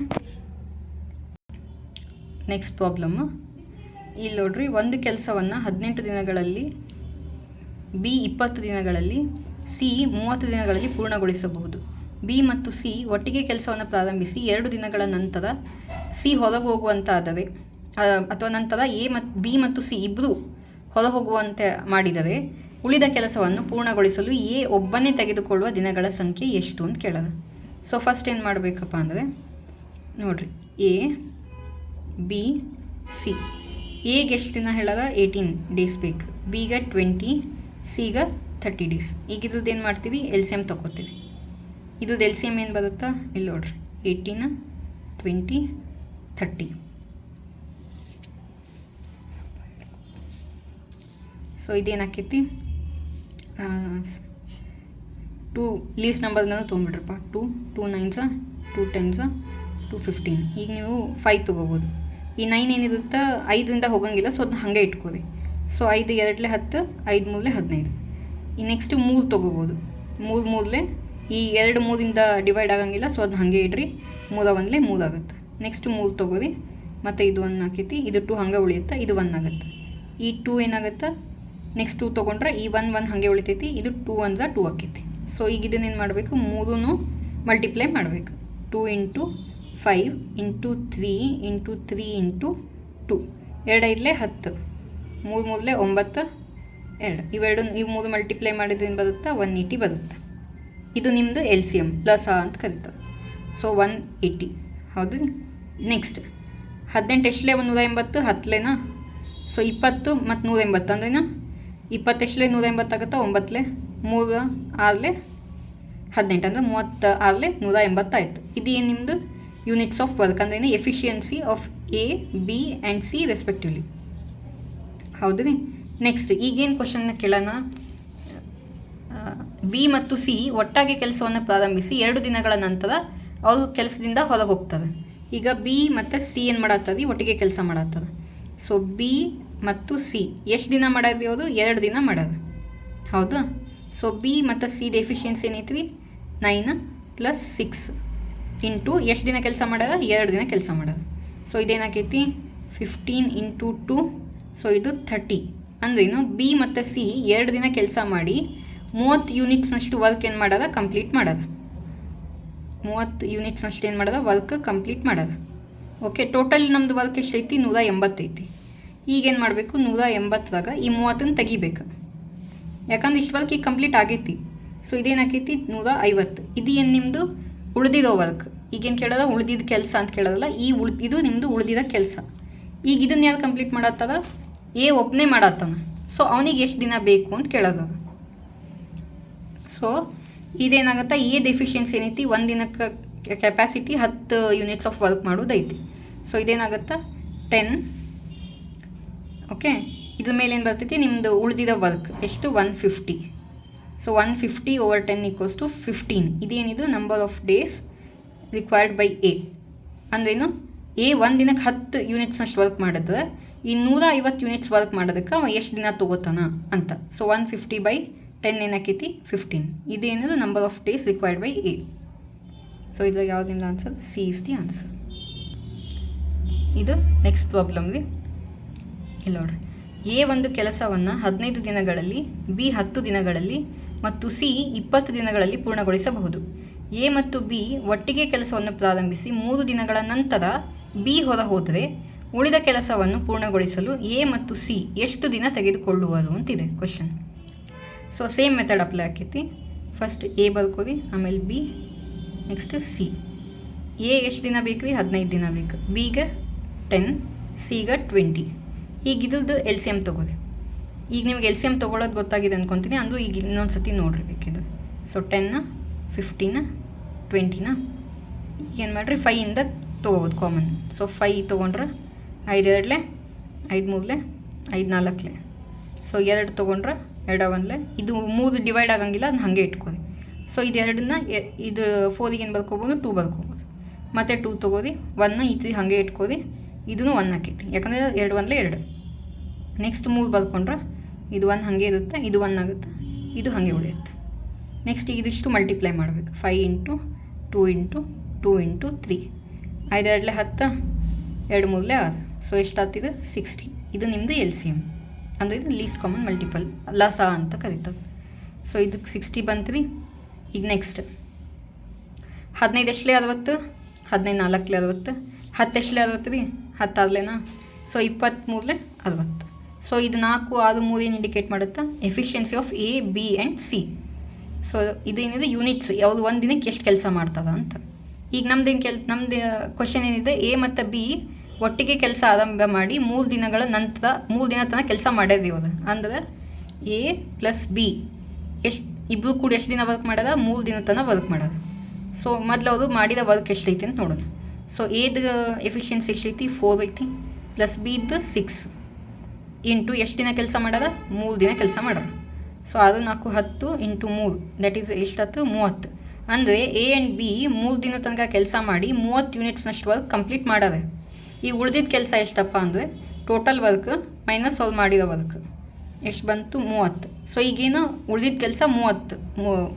Next problem ಇಲ್ಲಿ ನೋಡ್ರಿ, ಒಂದು ಕೆಲಸವನ್ನು ಹದಿನೆಂಟು ದಿನಗಳಲ್ಲಿ ಬಿ ಇಪ್ಪತ್ತು ದಿನಗಳಲ್ಲಿ ಸಿ ಮೂವತ್ತು ದಿನಗಳಲ್ಲಿ ಪೂರ್ಣಗೊಳಿಸಬಹುದು. ಬಿ ಮತ್ತು ಸಿ ಒಟ್ಟಿಗೆ ಕೆಲಸವನ್ನು ಪ್ರಾರಂಭಿಸಿ ಎರಡು ದಿನಗಳ ನಂತರ ಸಿ ಹೊರಗೆ ಹೋಗುವಂತಾದರೆ ಅಥವಾ ನಂತರ ಎ ಮತ್ತು ಬಿ ಮತ್ತು ಸಿ ಇಬ್ಬರು ಹೊರ ಹೋಗುವಂತೆ ಮಾಡಿದರೆ, ಉಳಿದ ಕೆಲಸವನ್ನು ಪೂರ್ಣಗೊಳಿಸಲು ಎ ಒಬ್ಬನೇ ತೆಗೆದುಕೊಳ್ಳುವ ದಿನಗಳ ಸಂಖ್ಯೆ ಎಷ್ಟು ಅಂತ ಕೇಳೋದು ಸೊ ಫಸ್ಟ್ ಏನು ಮಾಡಬೇಕಪ್ಪ ಅಂದರೆ ನೋಡ್ರಿ. ಎ ಬಿ ಸಿ ಎಗೆ ಎಷ್ಟು ದಿನ ಹೇಳದ? ಏಯ್ಟೀನ್ ಡೇಸ್ ಬೇಕು. ಬಿಗೆ ಟ್ವೆಂಟಿ ಸಿಗ ಥರ್ಟಿ ಡೇಸ್ ಈಗ ಇದ್ರದ್ದು ಏನು ಮಾಡ್ತೀವಿ? ಎಲ್ ಸಿ ಎಂ ತೊಗೋತೀವಿ ಇದ್ರದ್ದು ಎಲ್ ಸಿ ಎಂ ಏನು ಬರುತ್ತಾ? ಇಲ್ಲಿ ನೋಡ್ರಿ. ಏಯ್ಟೀನ ಟ್ವೆಂಟಿ ಥರ್ಟಿ ಸೊ ಇದೇನಾಕೈತಿ ಟೂ ಲೀಸ್ಟ್ ನಂಬರ್ನ ತೊಗೊಂಬಿಡ್ರಪ್ಪ two two nines two tens two fifteen ಈಗ ನೀವು ಫೈವ್ ತೊಗೋಬೋದು. ಈ ನೈನ್ ಏನಿರುತ್ತೆ, ಐದರಿಂದ ಹೋಗಂಗಿಲ್ಲ ಸೊ ಅದನ್ನ ಹಾಗೆ ಇಟ್ಕೋರಿ ಸೊ ಐದು ಎರಡಲೆ ಹತ್ತು, ಐದು ಮೂರಲೆ ಹದಿನೈದು. ಈ ನೆಕ್ಸ್ಟ್ ಮೂರು ತೊಗೋಬೋದು. ಮೂರು ಮೂರಲೆ, ಈ ಎರಡು ಮೂರಿಂದ ಡಿವೈಡ್ ಆಗಂಗಿಲ್ಲ ಸೊ ಅದನ್ನ ಹಾಗೆ ಇಡ್ರಿ. ಮೂರ ಒಂದಲೇ ಮೂರು ಆಗುತ್ತೆ. ನೆಕ್ಸ್ಟ್ ಮೂರು ತೊಗೋರಿ. ಮತ್ತು ಇದು ಒನ್ ಹಾಕೈತಿ ಇದು ಟು ಹಂಗೆ ಉಳಿಯುತ್ತೆ, ಇದು ಒನ್ ಆಗುತ್ತೆ. ಈ ಟೂ ಏನಾಗುತ್ತೆ? ನೆಕ್ಸ್ಟ್ ಟೂ ತೊಗೊಂಡ್ರೆ ಈ ಒನ್ ಒನ್ ಹಾಗೆ ಉಳಿತೈತಿ, ಇದು ಟೂ ಒನ್ಸ ಟೂ ಆಕೈತಿ. ಸೊ ಈಗ ಇದನ್ನೇನು ಮಾಡಬೇಕು? ಮೂರೂ ಮಲ್ಟಿಪ್ಲೈ ಮಾಡಬೇಕು. Two into five into three into three into two ಎರಡು ಐದಲೇ ಹತ್ತು. ಮೂರು ಮೂರಲೆ ಒಂಬತ್ತು, ಎರಡು. ಇವೆರಡು ನೀವು ಮೂರು ಮಲ್ಟಿಪ್ಲೈ ಮಾಡಿದ್ರಿಂದ ಬರುತ್ತಾ? ಒನ್ ಏಯ್ಟಿ ಬರುತ್ತೆ. ಇದು ನಿಮ್ಮದು ಎಲ್ ಸಿ ಎಂ ಲಸ ಅಂತ ಕರೀತಾರೆ. ಸೊ ಒನ್ ಏಯ್ಟಿ ಹೌದು ನೆಕ್ಸ್ಟ್ ಹದಿನೆಂಟು ಎಷ್ಟಲೇ ಒಂದು ನೂರ ಎಂಬತ್ತು? ಹತ್ತಲೇನಾ ಸೊ ಇಪ್ಪತ್ತು ಮತ್ತು ನೂರ ಎಂಬತ್ತು ಅಂದ್ರೇನಾ? ಇಪ್ಪತ್ತೆಷ್ಟಲೇ ನೂರ ಎಂಬತ್ತಾಗುತ್ತಾ ಒಂಬತ್ತಲೇ. ಮೂರು ಆರಲೆ ಹದಿನೆಂಟು ಅಂದರೆ ಮೂವತ್ತು ಆರಲೆ ನೂರ ಎಂಬತ್ತಾಯಿತು ಇದು ಏನು ನಿಮ್ಮದು ಯೂನಿಟ್ಸ್ ಆಫ್ ವರ್ಕ್ ಅಂದ್ರೆ efficiency of A B and C respectively ಹೌದು ರೀ ನೆಕ್ಸ್ಟ್ ಈಗೇನು ಕ್ವಶನ್ನ ಕೇಳೋಣ. ಬಿ ಮತ್ತು ಸಿ ಒಟ್ಟಾಗಿ ಕೆಲಸವನ್ನು ಪ್ರಾರಂಭಿಸಿ ಎರಡು ದಿನಗಳ ನಂತರ ಅವರು ಕೆಲಸದಿಂದ ಹೊರಗೆ ಹೋಗ್ತಾರೆ ಈಗ ಬಿ ಮತ್ತು ಸಿ ಏನು ಮಾಡತ್ತದ ಒಟ್ಟಿಗೆ ಕೆಲಸ ಮಾಡತ್ತದ ಸೊ ಬಿ ಮತ್ತು ಸಿ ಎಷ್ಟು ದಿನ ಮಾಡೋದು ಅವರು ಎರಡು ದಿನ ಮಾಡೋದು. ಹೌದಾ? ಸೊ ಬಿ ಮತ್ತು ಸಿ ಎಫಿಷಿಯನ್ಸಿ ಏನೈತಿ ರೀ ನೈನ್ ಪ್ಲಸ್ ಸಿಕ್ಸ್ ಇಂಟು ಎಷ್ಟು ದಿನ ಕೆಲಸ ಮಾಡೋದು? ಎರಡು ದಿನ ಕೆಲಸ ಮಾಡೋದು. ಸೊ ಇದೇನಾಕೈತಿ? ಫಿಫ್ಟೀನ್ ಇಂಟು ಟು ಸೊ ಇದು ಥರ್ಟಿ ಇನ್ನು ಬಿ ಮತ್ತು ಸಿ ಎರಡು ದಿನ ಕೆಲಸ ಮಾಡಿ ಮೂವತ್ತು ಯೂನಿಟ್ಸ್ನಷ್ಟು ವರ್ಕ್ ಏನು ಮಾಡೋದ? ಕಂಪ್ಲೀಟ್ ಮಾಡೋದು. ಮೂವತ್ತು ಯೂನಿಟ್ಸ್ನಷ್ಟು ಏನು ಮಾಡೋದ? ವರ್ಕ್ ಕಂಪ್ಲೀಟ್ ಮಾಡೋದು. ಓಕೆ ಟೋಟಲ್ ನಮ್ಮದು ವರ್ಕ್ ಎಷ್ಟೈತಿ? ನೂರ ಎಂಬತ್ತೈತಿ. ಈಗೇನು ಮಾಡಬೇಕು? ನೂರ ಎಂಬತ್ತರಾಗ ಈ ಮೂವತ್ತನ್ನು ತೆಗಿಬೇಕು. ಯಾಕಂದ್ರೆ ಇಷ್ಟು ವರ್ಕ್ ಈಗ ಕಂಪ್ಲೀಟ್ ಆಗೈತಿ. ಸೊ ಇದೇನಾಕೈತಿ? ನೂರ ಐವತ್ತು. ಇದು ಏನು ನಿಮ್ಮದು ಉಳಿದಿರೋ ವರ್ಕ್ ಈಗೇನು ಕೇಳೋದ? ಉಳಿದಿದ್ದ ಕೆಲಸ ಅಂತ ಕೇಳೋದಲ್ಲ, ಈ ಉಳ್, ಇದು ನಿಮ್ಮದು ಉಳಿದಿದ ಕೆಲಸ. ಈಗ ಇದನ್ನ ಯಾರು ಕಂಪ್ಲೀಟ್ ಮಾಡತ್ತದ? ಎ ಒಬ್ಬನೇ ಮಾಡತ್ತಾನ. ಸೊ ಅವನಿಗೆ ಎಷ್ಟು ದಿನ ಬೇಕು ಅಂತ ಕೇಳೋದ ಸೊ ಇದೇನಾಗುತ್ತೆ? ಎ ಡೆಫಿಷಿಯನ್ಸಿ ಏನೈತಿ? ಒಂದು ದಿನಕ್ಕೆ ಕೆಪಾಸಿಟಿ ಹತ್ತು ಯೂನಿಟ್ಸ್ ಆಫ್ ವರ್ಕ್ ಮಾಡೋದೈತಿ ಸೊ ಇದೇನಾಗುತ್ತೆ? ಟೆನ್ ಓಕೆ ಇದ್ರ ಮೇಲೆ ಏನು ಬರ್ತೈತಿ? ನಿಮ್ಮದು ಉಳಿದಿರೋ ವರ್ಕ್ ಎಷ್ಟು? One fifty so one fifty over ten equals to fifteen ಇದೇನಿದು? Number of days required by A ಅಂದ್ರೇನು? ಎ ಒಂದು ದಿನಕ್ಕೆ ಹತ್ತು ಯೂನಿಟ್ಸ್ನಷ್ಟು ವರ್ಕ್ ಮಾಡಿದ್ರೆ ಈ ನೂರ ಐವತ್ತು ಯೂನಿಟ್ಸ್ ವರ್ಕ್ ಮಾಡೋದಕ್ಕೆ ಅವ ಎಷ್ಟು ದಿನ ತೊಗೋತಾನ ಅಂತ. So one fifty by ten ಏನಾಕೈತಿ? Fifteen ಇದೇನದು? Number of days required by A so ಇದ್ರಾಗ ಯಾವುದಿಂದ answer C is the answer ಇದು ನೆಕ್ಸ್ಟ್ ಪ್ರಾಬ್ಲಮ್ ರೀ ಇಲ್ಲಿ ನೋಡ್ರಿ. ಎ ಒಂದು ಕೆಲಸವನ್ನು ಹದಿನೈದು ದಿನಗಳಲ್ಲಿ ಬಿ ಹತ್ತು ದಿನಗಳಲ್ಲಿ, ಮತ್ತು ಸಿ ಇಪ್ಪತ್ತು ದಿನಗಳಲ್ಲಿ ಪೂರ್ಣಗೊಳಿಸಬಹುದು. ಎ ಮತ್ತು ಬಿ ಒಟ್ಟಿಗೆ ಕೆಲಸವನ್ನು ಪ್ರಾರಂಭಿಸಿ ಮೂರು ದಿನಗಳ ನಂತರ ಬಿ ಹೊರ ಹೋದರೆ ಉಳಿದ ಕೆಲಸವನ್ನು ಪೂರ್ಣಗೊಳಿಸಲು ಎ ಮತ್ತು ಸಿ ಎಷ್ಟು ದಿನ ತೆಗೆದುಕೊಳ್ಳುವರು ಅಂತಿದೆ question so same method apply ಆಕೈತಿ. ಫಸ್ಟ್ ಎ ಬರ್ಕೋರಿ ಆಮೇಲೆ ಬಿ ನೆಕ್ಸ್ಟ್ ಸಿ. ಎ ಎಷ್ಟು ದಿನ ಬೇಕು ರೀ? ಹದಿನೈದು ದಿನ ಬೇಕು. ಬಿಗೆ ಟೆನ್ ಸಿಗ ಟ್ವೆಂಟಿ ಈಗ ಇದ್ರದ್ದು ಎಲ್ ಸಿ ಎಂ ತೊಗೋರಿ. ಈಗ ನಿಮಗೆ ಎಲ್ ಸಿ ಎಂ ತೊಗೊಳೋದು ಗೊತ್ತಾಗಿದೆ ಅಂದ್ಕೊತೀನಿ ಅಂದರೂ ಈಗ ಇನ್ನೊಂದು ಸತಿ ನೋಡಿರಿ ಬೇಕಿದ್ದು ಸೊ ಟೆನ್ನ ಫಿಫ್ಟೀನ ಟ್ವೆಂಟಿನ ಈಗ ಏನು ಮಾಡಿರಿ ಫೈಯಿಂದ ತೊಗೋಬೋದು ಕಾಮನ್ ಸೊ ಫೈ ತೊಗೊಂಡ್ರೆ ಐದು ಎರಡಲೆ ಐದು ಮೂರಲೆ ಐದು ನಾಲ್ಕಲೆ ಸೊ ಎರಡು ತೊಗೊಂಡ್ರೆ ಎರಡ ಒಂದಲೆ ಇದು ಮೂರು ಡಿವೈಡ್ ಆಗಂಗಿಲ್ಲ ಅದನ್ನ ಹಾಗೆ ಇಟ್ಕೊರಿ ಸೊ ಇದು ಎರಡನ್ನ ಇದು ಫೋರಿಗೆ ಏನು ಬರ್ಕೋಬೋದು ಟೂ ಬರ್ಕೋಬೋದು ಮತ್ತು ಟೂ ತೊಗೋರಿ ಒನ್ನ ಇದು ಹಾಗೆ ಇಟ್ಕೋರಿ ಇದೂ ಒನ್ ಆಕೈತಿ ಯಾಕಂದರೆ ಎರಡು ಒಂದಲೆ ಎರಡು. ನೆಕ್ಸ್ಟ್ ಮೂರು ಬರ್ಕೊಂಡ್ರೆ ಇದು ಒನ್ ಹಾಗೆ ಇರುತ್ತೆ, ಇದು ಒನ್ ಆಗುತ್ತೆ, ಇದು ಹಾಗೆ ಉಳಿಯುತ್ತೆ. ನೆಕ್ಸ್ಟ್ ಇದಿಷ್ಟು ಮಲ್ಟಿಪ್ಲೈ ಮಾಡಬೇಕು. Five into two into two into three. ಐದು ಎರಡಲೆ ಹತ್ತು ಎರಡು ಮೂರಲೆ ಆರು. ಸೊ ಎಷ್ಟಾಗ್ತಿದೆ? ಸಿಕ್ಸ್ಟಿ. ಇದು ನಿಮ್ಮದು ಎಲ್ ಸಿ ಎಂ ಅಂದರೆ ಇದು ಲೀಸ್ಟ್ ಕಾಮನ್ ಮಲ್ಟಿಪಲ್ ಲಸ ಅಂತ ಕರೀತದೆ ಸೊ ಇದಕ್ಕೆ ಸಿಕ್ಸ್ಟಿ ಬಂತ್ರಿ. ಈಗ ನೆಕ್ಸ್ಟ್ ಹದಿನೈದು ಎಷ್ಟಲೇ ಅರವತ್ತು? ಹದಿನೈದು ನಾಲ್ಕಲೆ ಅರವತ್ತು. ಹತ್ತು ಎಷ್ಟಲೇ ಅರವತ್ತು ರೀ ಹತ್ತು ಆದ್ಲೇನಾ ಸೊ ಇಪ್ಪತ್ತ್ಮೂರಲೆ ಅರವತ್ತು. ಸೊ ಇದು ನಾಲ್ಕು ಆರು ಮೂರು ಏನು ಇಂಡಿಕೇಟ್ ಮಾಡುತ್ತಾ? Efficiency of A B and C so ಇದೇನಿದೆ? Units ಯಾವುದು ಒಂದು ದಿನಕ್ಕೆ ಎಷ್ಟು ಕೆಲಸ ಮಾಡ್ತದ ಅಂತ. ಈಗ ನಮ್ದೇನು ಕೆಲ್, ನಮ್ದು ಕ್ವಶನ್ ಏನಿದೆ? ಎ ಮತ್ತು ಬಿ ಒಟ್ಟಿಗೆ ಕೆಲಸ ಆರಂಭ ಮಾಡಿ ಮೂರು ದಿನಗಳ ನಂತರ, ಮೂರು ದಿನ ತನಕ ಕೆಲಸ ಮಾಡ್ಯದ ಅದು ಅಂದ್ರೆ ಎ ಪ್ಲಸ್ ಬಿ ಎಷ್ಟು ಇಬ್ಬರು ಕೂಡ ಎಷ್ಟು ದಿನ ವರ್ಕ್ ಮಾಡ್ಯದ ಮೂರು ದಿನ ತನಕ ವರ್ಕ್ ಮಾಡೋದು. ಸೊ ಮೊದಲು ಅವರು ಮಾಡಿದ ವರ್ಕ್ ಎಷ್ಟೈತಿ ಅಂತ ನೋಡೋದು ಸೊ ಎದು ಎಫಿಷಿಯನ್ಸಿ ಎಷ್ಟೈತಿ ಫೋರ್ ಐತಿ. ಪ್ಲಸ್ ಬಿದ್ದು ಸಿಕ್ಸ್ ಇಂಟು ಎಷ್ಟು ದಿನ ಕೆಲಸ ಮಾಡ್ಯದ ಮೂರು ದಿನ ಕೆಲಸ ಮಾಡ್ಯಾರ ಸೊ ಅದು ನಾಲ್ಕು ಹತ್ತು ಇಂಟು ಮೂರು ದಟ್ ಈಸ್ ಎಷ್ಟತ್ತು ಮೂವತ್ತು. ಅಂದರೆ ಎ ಆ್ಯಂಡ್ ಬಿ ಮೂರು ದಿನ ತನಕ ಕೆಲಸ ಮಾಡಿ ಮೂವತ್ತು ಯೂನಿಟ್ಸ್ನಷ್ಟು ವರ್ಕ್ ಕಂಪ್ಲೀಟ್ ಮಾಡಾರೆ ಈ ಉಳಿದಿದ್ದ ಕೆಲಸ ಎಷ್ಟಪ್ಪ ಅಂದರೆ ಟೋಟಲ್ ವರ್ಕ್ ಮೈನಸ್ ಅವ್ರು ಮಾಡಿರೋ ವರ್ಕ್ ಎಷ್ಟು ಬಂತು? ಮೂವತ್ತು. ಸೊ ಈಗೇನು ಉಳಿದಿದ್ದ ಕೆಲಸ ಮೂವತ್ತು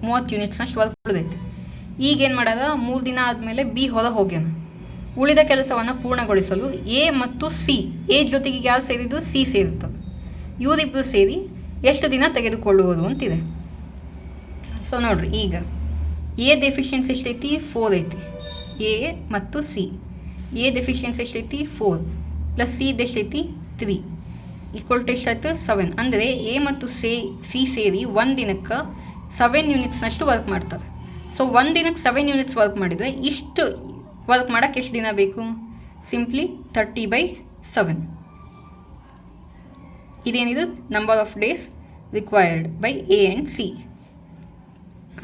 ಮೂವತ್ತು ಯೂನಿಟ್ಸ್ನಷ್ಟು ವರ್ಕ್ ಉಳಿದೈತೆ. ಈಗೇನು ಮಾಡ್ಯಾರ ಮೂರು ದಿನ ಆದಮೇಲೆ ಬಿ ಹೊರ ಹೋಗ್ಯಾನ. ಉಳಿದ ಕೆಲಸವನ್ನು ಪೂರ್ಣಗೊಳಿಸಲು ಎ ಮತ್ತು ಸಿ ಎ ಜೊತೆಗೆ ಯಾರು ಸೇರಿದ್ದು? ಸಿ ಸೇರಿರ್ತದೆ. ಇವರಿಬ್ಬರು ಸೇರಿ ಎಷ್ಟು ದಿನ ತೆಗೆದುಕೊಳ್ಳುವುದು ಅಂತಿದೆ. ಸೊ ನೋಡ್ರಿ, ಈಗ ಎ ಡೆಫಿಷಿಯನ್ಸಿ ಎಷ್ಟೈತಿ? ಫೋರ್ ಐತಿ. ಎ ಮತ್ತು ಸಿ ಎ ಡೆಫಿಷಿಯನ್ಸಿ ಎಷ್ಟೈತಿ? ಫೋರ್ ಪ್ಲಸ್ ಸಿ ಎಷ್ಟೈತಿ? ತ್ರೀ ಈಕ್ವಲ್ ಟು ಎಷ್ಟಾಯ್ತು? ಸೆವೆನ್ ಅಂದರೆ ಎ ಮತ್ತು ಸೇ ಸಿ ಸೇರಿ ಒಂದು ದಿನಕ್ಕೆ ಸೆವೆನ್ ಯೂನಿಟ್ಸ್ನಷ್ಟು ವರ್ಕ್ ಮಾಡ್ತಾರೆ ಸೊ ಒಂದು ದಿನಕ್ಕೆ ಸೆವೆನ್ ಯೂನಿಟ್ಸ್ ವರ್ಕ್ ಮಾಡಿದರೆ ಇಷ್ಟು ವರ್ಕ್ ಮಾಡೋಕ್ಕೆ ಎಷ್ಟು ದಿನ ಬೇಕು? ಸಿಂಪ್ಲಿ ತರ್ಟಿ ಬೈ ಸೆವೆನ್ ಇದೇನಿದು number of days required by A and C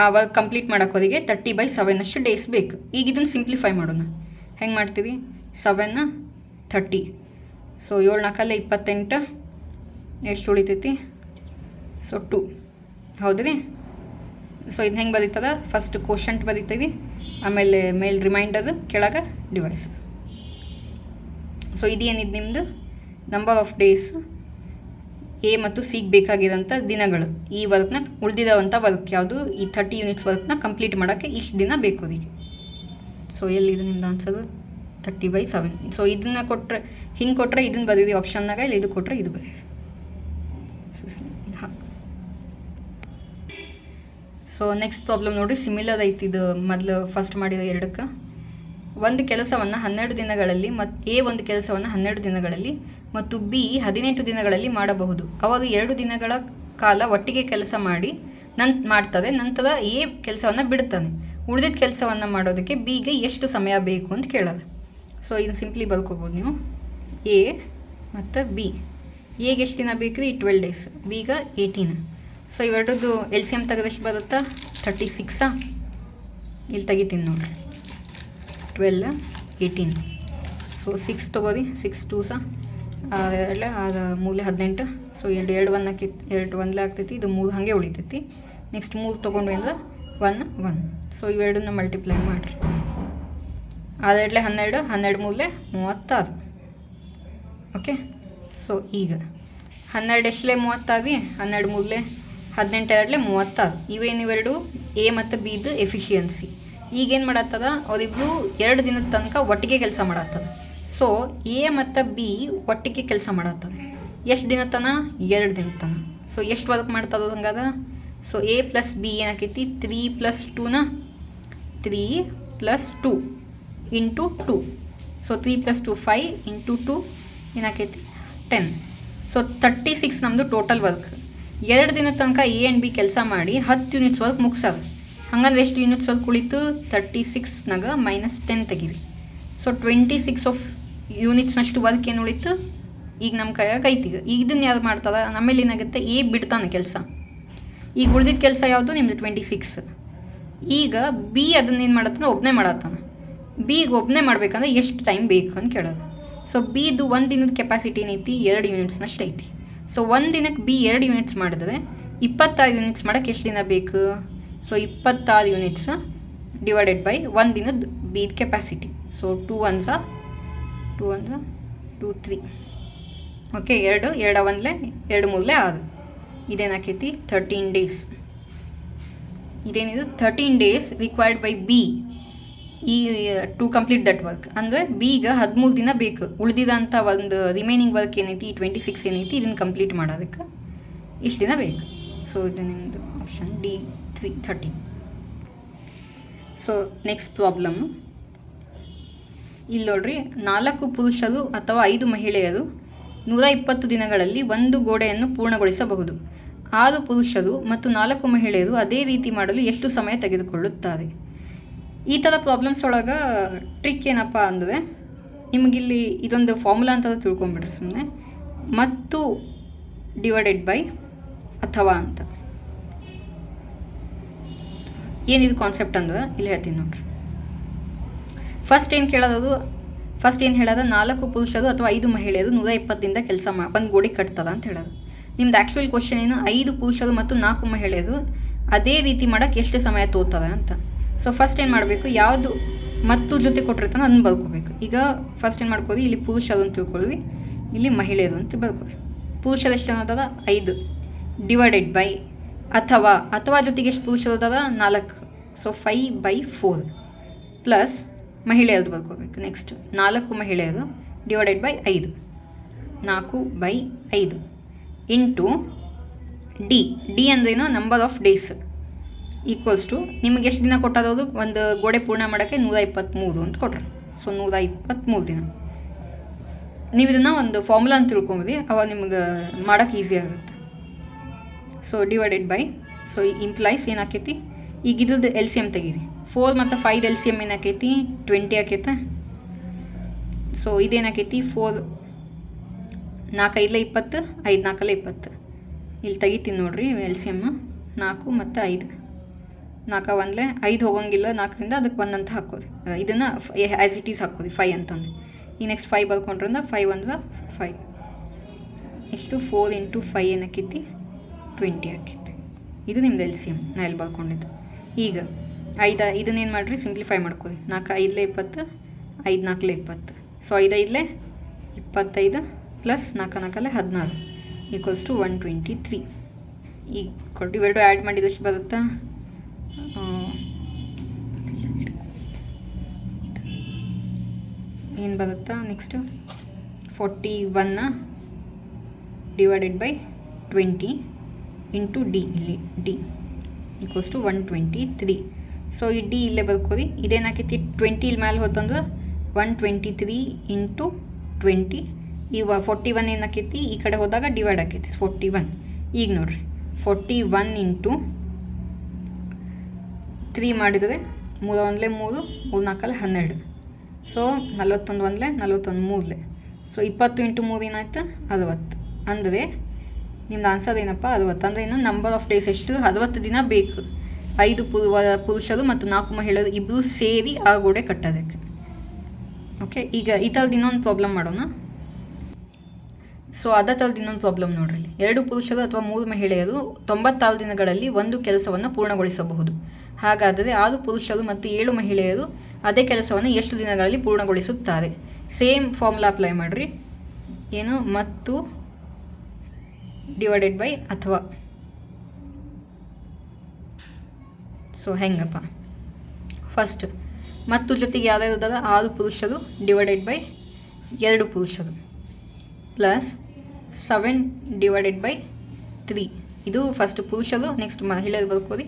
ಆ ವರ್ಕ್ ಕಂಪ್ಲೀಟ್ ಮಾಡೋಕ್ಕೋರಿಗೆ ತರ್ಟಿ ಬೈ ಸೆವೆನ್ ಅಷ್ಟು ಡೇಸ್ ಬೇಕು. ಈಗ ಇದನ್ನು ಸಿಂಪ್ಲಿಫೈ ಮಾಡೋಣ. ಹೆಂಗೆ ಮಾಡ್ತೀವಿ ಸೆವೆನ್ನ ಥರ್ಟಿ ಸೊ ಏಳು ನಾಲ್ಕಲ್ಲೇ ಇಪ್ಪತ್ತೆಂಟು ಎಷ್ಟು ಉಳಿತೈತಿ? ಸೊ ಟು ಹೌದ್ರಿ? ಸೊ ಇದು ಹೆಂಗೆ ಬರೀತದ? ಫಸ್ಟ್ ಕ್ವಶನ್ ಬರೀತೀವಿ ಆಮೇಲೆ ಮೇಲ್ ರಿಮೈಂಡರ್ ಕೆಳಗೆ ಡಿವೈಸ್ ಸೊ ಇದೇನಿದು ನಿಮ್ಮದು ನಂಬರ್ ಆಫ್ ಡೇಸ್ ಎ ಮತ್ತು ಸಿಗೆ ಬೇಕಾಗಿರೋಂಥ ದಿನಗಳು. ಈ ವರ್ಕ್ನ ಉಳಿದಿರೋವಂಥ ವರ್ಕ್ ಯಾವುದು? ಈ ಥರ್ಟಿ ಯೂನಿಟ್ಸ್ ವರ್ಕ್ನ ಕಂಪ್ಲೀಟ್ ಮಾಡೋಕ್ಕೆ ಇಷ್ಟು ದಿನ ಬೇಕು ಅದಕ್ಕೆ ಸೊ ಎಲ್ಲಿದೆ ನಿಮ್ದು answer thirty by seven so ಇದನ್ನು ಕೊಟ್ಟರೆ ಹಿಂಗೆ ಕೊಟ್ಟರೆ ಇದನ್ನು ಬರೀರಿ ಆಪ್ಷನ್ನಾಗ ಇಲ್ಲಿ, ಇದು ಕೊಟ್ಟರೆ ಇದು ಬರೀರಿ ಸೊ ನೆಕ್ಸ್ಟ್ ಪ್ರಾಬ್ಲಮ್ ನೋಡಿರಿ ಸಿಮಿಲರ್ ಐತಿ ಇದು ಮೊದಲು ಫಸ್ಟ್ ಮಾಡಿದ ಎರಡಕ್ಕೆ. ಒಂದು ಕೆಲಸವನ್ನು ಹನ್ನೆರಡು ದಿನಗಳಲ್ಲಿ ಮತ್ತು ಎ ಒಂದು ಕೆಲಸವನ್ನು ಹನ್ನೆರಡು ದಿನಗಳಲ್ಲಿ ಮತ್ತು ಬಿ ಹದಿನೆಂಟು ದಿನಗಳಲ್ಲಿ ಮಾಡಬಹುದು. ಅವರು ಎರಡು ದಿನಗಳ ಕಾಲ ಒಟ್ಟಿಗೆ ಕೆಲಸ ಮಾಡಿ ನನ್ ಮಾಡ್ತಾರೆ ನಂತರ ಎ ಕೆಲಸವನ್ನು ಬಿಡ್ತಾನೆ. ಉಳಿದಿದ್ದ ಕೆಲಸವನ್ನು ಮಾಡೋದಕ್ಕೆ ಬಿಗೆ ಎಷ್ಟು ಸಮಯ ಬೇಕು ಅಂತ ಕೇಳೋದು ಸೊ ಇದನ್ನು ಸಿಂಪ್ಲಿ ಬರ್ಕೋಬೋದು ನೀವು. ಎ ಮತ್ತು ಬಿ. ಎಗೆ ಎಷ್ಟು ದಿನ ಬೇಕು ರೀ? ಟ್ವೆಲ್ ಡೇಸ್ ಬಿಗ ಏಯ್ಟೀನ್ ಸೊ ಇವೆರಡದ್ದು ಎಲ್ ಸಿ ಎಂ ತೆಗೆದಷ್ಟು ಬರುತ್ತಾ? ತರ್ಟಿ ಸಿಕ್ಸಾ ಇಲ್ಲಿ ತೆಗಿತೀನಿ ನೋಡಿರಿ. ಟ್ವೆಲ್ ಏಯ್ಟೀನ್ ಸೊ ಸಿಕ್ಸ್ ತೊಗೋರಿ. ಸಿಕ್ಸ್ ಟೂ ಸಹ ಎರಡಲೆ ಅದು ಮೂಲೆ ಹದಿನೆಂಟು. ಸೊ ಎರಡು ಎರಡು ಒನ್ ಹಾಕಿ ಎರಡು ಒಂದ್ಲೆ ಆಗ್ತೈತಿ, ಇದು ಮೂರು ಹಾಗೆ ಉಳಿತೈತಿ. ನೆಕ್ಸ್ಟ್ ಮೂರು ತೊಗೊಂಡು ಅಂದ್ರೆ ಒನ್ ಒನ್ ಸೊ ಇವೆರಡನ್ನ ಮಲ್ಟಿಪ್ಲೈ ಮಾಡಿರಿ. ಅದರಲ್ಲೇ ಹನ್ನೆರಡು ಹನ್ನೆರಡು ಮೂಲೆ ಮೂವತ್ತಾರು. ಓಕೆ ಸೊ ಈಗ. ಹನ್ನೆರಡು ಎಷ್ಟಲೆ ಮೂವತ್ತಾರು ಹನ್ನೆರಡು ಮೂರಲೆ ಹದಿನೆಂಟು, ಎರಡಲೆ ಮೂವತ್ತಾರು. ಇವೇನಿವೆರಡು ಎ ಮತ್ತು ಬಿದು ಎಫಿಷಿಯನ್ಸಿ ಈಗೇನು ಮಾಡತ್ತದ? ಅವರಿಬ್ಬರು ಎರಡು ದಿನದ ತನಕ ಒಟ್ಟಿಗೆ ಕೆಲಸ ಮಾಡತ್ತದ. ಸೊ ಎ ಮತ್ತು ಬಿ ಒಟ್ಟಿಗೆ ಕೆಲಸ ಮಾಡತ್ತದ. ಎಷ್ಟು ದಿನ ತನ ಎರಡು ದಿನ ತನ ಸೊ ಎಷ್ಟು ವರ್ಕ್ ಮಾಡ್ತದ ಹಂಗಾದ? ಸೊ ಎ ಪ್ಲಸ್ ಬಿ ಏನಾಕೈತಿ? Three plus ಟೂನ three plus two into two so three plus two five into two ಏನಾಕೈತಿ? Ten so thirty six ನಮ್ಮದು ಟೋಟಲ್ ವರ್ಕ್ ಎರಡು ದಿನದ ತನಕ ಎ ಆ್ಯಂಡ್ ಬಿ ಕೆಲಸ ಮಾಡಿ ಹತ್ತು ಯೂನಿಟ್ಸ್ ವರ್ಕ್ ಮುಗಿಸ್ಯಾರ ಹಂಗಂದ್ರೆ ಎಷ್ಟು ಯೂನಿಟ್ಸ್ ವರ್ಕ್ ಉಳಿತು? ತರ್ಟಿ ಸಿಕ್ಸ್ನಾಗ ಮೈನಸ್ ಟೆನ್ ತೆಗೀರಿ. ಸೊ ಟ್ವೆಂಟಿ ಸಿಕ್ಸ್ ಆಫ್ ಯೂನಿಟ್ಸ್ನಷ್ಟು ವರ್ಕ್ ಏನು ಉಳಿತು? ಈಗ ನಮ್ಮ ಕೈಯಾಗ ಐತಿ ಈಗ ಇದನ್ನು ಯಾರು ಮಾಡ್ತಾರೆ ನಮ್ಮಲ್ಲಿ ಏನಾಗುತ್ತೆ? ಎ ಬಿಡ್ತಾನೆ ಕೆಲಸ. ಈಗ ಉಳಿದಿದ್ದ ಕೆಲಸ ಯಾವುದು? ನಿಮ್ಮದು ಟ್ವೆಂಟಿ ಸಿಕ್ಸ್ ಈಗ ಬಿ ಅದನ್ನ ಏನು ಮಾಡತ್ತಾನ? ಒಬ್ಬನೇ ಮಾಡತ್ತಾನೆ. ಬಿಗೆ ಒಬ್ಬನೇ ಮಾಡ್ಬೇಕಂದ್ರೆ ಎಷ್ಟು ಟೈಮ್ ಬೇಕು ಅಂತ ಕೇಳೋದು. ಸೊ ಬಿದು ಒಂದು ದಿನದ ಕೆಪಾಸಿಟಿ ಏನೈತಿ? ಎರಡು ಯೂನಿಟ್ಸ್ನಷ್ಟು ಐತಿ. ಸೊ ಒಂದು ದಿನಕ್ಕೆ ಬಿ ಎರಡು ಯೂನಿಟ್ಸ್ ಮಾಡಿದ್ರೆ ಇಪ್ಪತ್ತಾರು ಯೂನಿಟ್ಸ್ ಮಾಡೋಕ್ಕೆ ಎಷ್ಟು ದಿನ ಬೇಕು? ಸೊ ಇಪ್ಪತ್ತಾರು ಯೂನಿಟ್ಸ್ ಡಿವೈಡೆಡ್ ಬೈ ಒಂದು ದಿನದ ಬಿದ capacity so two ones two ones two three. Okay, ಎರಡು ಎರಡು ಒಂದಲೇ, ಎರಡು ಮೂರಲೇ ಆರು. ಇದೇನಾಕೈತಿ? ಥರ್ಟೀನ್ ಡೇಸ್ ಇದೇನಿದು? Thirteen days required by B ಈ ಟು ಕಂಪ್ಲೀಟ್ ದಟ್ ವರ್ಕ್ ಅಂದರೆ ಬಿ ಈಗ ಹದಿಮೂರು ದಿನ ಬೇಕು. ಉಳಿದಿರೋಂಥ ಒಂದು ರಿಮೈನಿಂಗ್ ವರ್ಕ್ ಏನೈತಿ? ಟ್ವೆಂಟಿ ಸಿಕ್ಸ್ ಏನೈತಿ? ಇದನ್ನು ಕಂಪ್ಲೀಟ್ ಮಾಡೋದಕ್ಕೆ ಇಷ್ಟು ದಿನ ಬೇಕು. ಸೊ ಇದು ನಿಮ್ಮದು option D three thirty so next problem ಇಲ್ಲಿ ನೋಡ್ರಿ, ನಾಲ್ಕು ಪುರುಷರು ಅಥವಾ ಐದು ಮಹಿಳೆಯರು ನೂರ ಇಪ್ಪತ್ತು ದಿನಗಳಲ್ಲಿ ಒಂದು ಗೋಡೆಯನ್ನು ಪೂರ್ಣಗೊಳಿಸಬಹುದು. ಆರು ಪುರುಷರು ಮತ್ತು ನಾಲ್ಕು ಮಹಿಳೆಯರು ಅದೇ ರೀತಿ ಮಾಡಲು ಎಷ್ಟು ಸಮಯ ತೆಗೆದುಕೊಳ್ಳುತ್ತಾರೆ? ಈ ಥರ ಪ್ರಾಬ್ಲಮ್ಸ್ ಒಳಗೆ ಟ್ರಿಕ್ ಏನಪ್ಪ ಅಂದರೆ, ನಿಮಗಿಲ್ಲಿ ಇದೊಂದು ಫಾರ್ಮುಲಾ ಅಂತ ತಿಳ್ಕೊಂಬಿಡ್ರಿ ಸುಮ್ಮನೆ ಮತ್ತು ಡಿವೈಡೆಡ್ ಬೈ ಅಥವಾ ಅಂತ. ಏನಿದು ಕಾನ್ಸೆಪ್ಟ್ ಅಂದ್ರೆ, ಇಲ್ಲಿ ಹೇಳ್ತೀನಿ ನೋಡ್ರಿ. ಫಸ್ಟ್ ಏನು ಕೇಳೋದು? ಫಸ್ಟ್ ಏನು ಹೇಳೋದು? ನಾಲ್ಕು ಪುರುಷರು ಅಥವಾ ಐದು ಮಹಿಳೆಯರು ನೂರ ಇಪ್ಪತ್ತರಿಂದ ಕೆಲಸ ಮಾ ಒಂದು ಗೋಡಿ ಕಟ್ತದ ಅಂತ ಹೇಳೋದು. ನಿಮ್ದು ಆ್ಯಕ್ಚುಯಲ್ ಕ್ವಶನ್ ಏನು? ಐದು ಪುರುಷರು ಮತ್ತು ನಾಲ್ಕು ಮಹಿಳೆಯರು ಅದೇ ರೀತಿ ಮಾಡೋಕ್ಕೆ ಎಷ್ಟು ಸಮಯ ತೋರ್ತದೆ ಅಂತ. ಸೊ ಫಸ್ಟ್ ಏನು ಮಾಡಬೇಕು? ಯಾವುದು ಮತ್ತು ಜೊತೆ ಕೊಟ್ಟಿರ್ತಾನೆ ಅದನ್ನು ಬರ್ಕೋಬೇಕು ಈಗ ಫಸ್ಟ್ ಏನು ಮಾಡ್ಕೊಳ್ಳಿ ಇಲ್ಲಿ ಪುರುಷರು ಅಂತ ತಿಳ್ಕೊಳ್ಳಿ. ಇಲ್ಲಿ ಮಹಿಳೆಯರು ಅಂತ ಬರ್ಕೊಳ್ಳಿ ಪುರುಷರು ಎಷ್ಟು ಅನ್ನೋದದ ಐದು. ಡಿವೈಡೆಡ್ ಬೈ ಅಥವಾ ಅಥವಾ ಜೊತೆಗೆ ಎಷ್ಟು ಪುರುಷರು ಅದಾದ ನಾಲ್ಕು. So five by four plus ಮಹಿಳೆಯರದು ಬರ್ಕೋಬೇಕು. ನೆಕ್ಸ್ಟ್ ನಾಲ್ಕು ಮಹಿಳೆಯರು ಡಿವೈಡೆಡ್ ಬೈ ಐದು. ನಾಲ್ಕು ಬೈ ಐದು. ಇಂಟು ಡಿ ಡಿ ಅಂದ್ರೇನು number of days equals to ನಿಮಗೆ ಎಷ್ಟು ದಿನ ಕೊಟ್ಟಾರೋದು ಒಂದು ಗೋಡೆ ಪೂರ್ಣ ಮಾಡೋಕ್ಕೆ ನೂರ ಇಪ್ಪತ್ತ್ಮೂರು ಅಂತ ಕೊಟ್ರೆ. ಸೊ ನೂರ ಇಪ್ಪತ್ತ್ಮೂರು ದಿನ. ನೀವು ಇದನ್ನು ಒಂದು ಫಾರ್ಮುಲಾ ಅಂತ ತಿಳ್ಕೊಂಬಿಡಿ. ಅವಾಗ ನಿಮ್ಗೆ ಮಾಡೋಕ್ಕೆ ಈಸಿ ಆಗುತ್ತೆ. So divided by so employees ಏನಾಕೈತಿ? ಈಗ ಇದ್ರದ್ದು ಎಲ್ ಸಿ ಎಂ ತೆಗೀರಿ. ಫೋರ್ ಮತ್ತು ಫೈವ್ ಎಲ್ ಸಿ ಎಂ ಏನಾಕೈತಿ? ಟ್ವೆಂಟಿ ಆಕೈತೆ. ಸೊ ಇದೇನಾಕೈತಿ? ಫೋರ್ ನಾಲ್ಕೈದಲೇ ಇಪ್ಪತ್ತು ಐದು ನಾಲ್ಕಲ್ಲ ಇಪ್ಪತ್ತು ಇಲ್ಲಿ ತೆಗಿತೀನಿ ನೋಡ್ರಿ ಎಲ್ ಸಿ ಎಂ ನಾಲ್ಕು ಮತ್ತು ಐದು. ನಾಲ್ಕು ಒಂದ್ಲೆ ಐದು ಹೋಗೋಂಗಿಲ್ಲ, ನಾಲ್ಕರಿಂದ ಅದಕ್ಕೆ ಒಂದು ಅಂತ ಹಾಕೋರಿ ಇದನ್ನು ಆ್ಯಸ್ ಇಟ್ ಈಸ್ ಹಾಕೋರಿ ಫೈವ್ ಅಂತಂದು. ಈ ನೆಕ್ಸ್ಟ್ ಫೈವ್ ಬರ್ಕೊಂಡ್ರಿಂದ ಫೈವ್ ಒಂದ್ five next four into five ಏನಕ್ಕೈತಿ twenty ಆಕೈತಿ. ಇದು ನಿಮ್ದು ಎಲ್ ಸಿ ಎಂ ನಾ ಎಲ್ಲಿ ಬರ್ಕೊಂಡಿದ್ದು. ಈಗ ಐದು ಇದನ್ನೇನು ಮಾಡಿರಿ? ಸಿಂಪ್ಲಿಫೈ ಮಾಡ್ಕೊಳ್ಳಿ ನಾಲ್ಕು, ಐದಲೇ ಇಪ್ಪತ್ತು, ಐದು, ನಾಲ್ಕಲೇ ಇಪ್ಪತ್ತು. ಸೊ ಐದು, ಐದಲೇ ಇಪ್ಪತ್ತೈದು ಪ್ಲಸ್ ನಾಲ್ಕು ನಾಲ್ಕಲ್ಲೇ ಹದಿನಾರು equals to one twenty three ಈಗ ಕೊಟ್ಟು ಇವೆರಡು ಆ್ಯಡ್ ಮಾಡಿದಷ್ಟು ಬರುತ್ತಾ? ಏನು ಬರುತ್ತಾ? Next forty ಒನ್ನ divided by twenty into D ಇಲ್ಲಿ D equals to one twenty three so ಈ ಡಿ ಇಲ್ಲೇ ಬರ್ಕೋರಿ ಇದೇನಾಕೈತಿ? ಟ್ವೆಂಟಿ ಇಲ್ಲಿ ಮೇಲೆ ಹೋತಂದ್ರೆ one twenty three into twenty ಈ ವ ಫೋರ್ಟಿ ಒನ್ ಏನಾಕೈತಿ? ಈ ಕಡೆ ಹೋದಾಗ ಡಿವೈಡ್ ಆಕೈತಿ. ಫೋರ್ಟಿ ಒನ್ ಈಗ ನೋಡ್ರಿ. ಫೋರ್ಟಿ ಒನ್ ಇಂಟು ತ್ರೀ ಮಾಡಿದರೆ ಮೂರು ಒಂದಲೇ ಮೂರು ಮೂರು ನಾಲ್ಕಲ್ಲಿ ಹನ್ನೆರಡು. ಸೊ ನಲವತ್ತೊಂದು ಒಂದಲೇ, ನಲವತ್ತೊಂದು ಮೂರಲೆ. ಸೊ ಇಪ್ಪತ್ತು ಇಂಟು ಮೂರು ಏನಾಯ್ತು? ಅರವತ್ತು. ಅಂದರೆ ನಿಮ್ದು ಆನ್ಸರ್ ಏನಪ್ಪ ಅರವತ್ತು. ಅಂದರೆ ಇನ್ನು ನಂಬರ್ ಆಫ್ ಡೇಸ್ ಎಷ್ಟು? ಅರವತ್ತು ದಿನ ಬೇಕು. ಐದು ಪುರು ಪುರುಷರು ಮತ್ತು ನಾಲ್ಕು ಮಹಿಳೆಯರು ಇಬ್ಬರು ಸೇರಿ ಆ ಗೋಡೆ ಕಟ್ಟೋದಕ್ಕೆ ಓಕೆ ಈಗ ಈ ಥರದ್ದು ಇನ್ನೊಂದು ಪ್ರಾಬ್ಲಮ್ ಮಾಡೋಣ. ಸೊ ಅದೇ ಥರದ್ದು ಇನ್ನೊಂದು ಪ್ರಾಬ್ಲಮ್ ನೋಡ್ರಿ. ಎರಡು ಪುರುಷರು ಅಥವಾ ಮೂರು ಮಹಿಳೆಯರು ತೊಂಬತ್ತಾರು ದಿನಗಳಲ್ಲಿ ಒಂದು ಕೆಲಸವನ್ನು ಪೂರ್ಣಗೊಳಿಸಬಹುದು. ಹಾಗಾದರೆ ಆರು ಪುರುಷರು ಮತ್ತು ಏಳು ಮಹಿಳೆಯರು ಅದೇ ಕೆಲಸವನ್ನು ಎಷ್ಟು ದಿನಗಳಲ್ಲಿ ಪೂರ್ಣಗೊಳಿಸುತ್ತಾರೆ? ಸೇಮ್ ಫಾರ್ಮುಲಾ ಅಪ್ಲೈ ಮಾಡಿರಿ. ಏನು? ಮತ್ತು ಡಿವೈಡೆಡ್ ಬೈ ಅಥವಾ ಸೊ ಹೆಂಗಪ್ಪ? ಫಸ್ಟ್ ಮತ್ತು ಜೊತೆಗೆ ಯಾವ್ದು ಇರ್ತದ ಆರು ಪುರುಷರು ಡಿವೈಡೆಡ್ ಬೈ ಎರಡು ಪುರುಷರು. Plus seven divided by three ಇದು ಫಸ್ಟ್ ಪುರುಷರು ನೆಕ್ಸ್ಟ್ ಮಹಿಳೆಯರು ಬರ್ಕೋರಿ.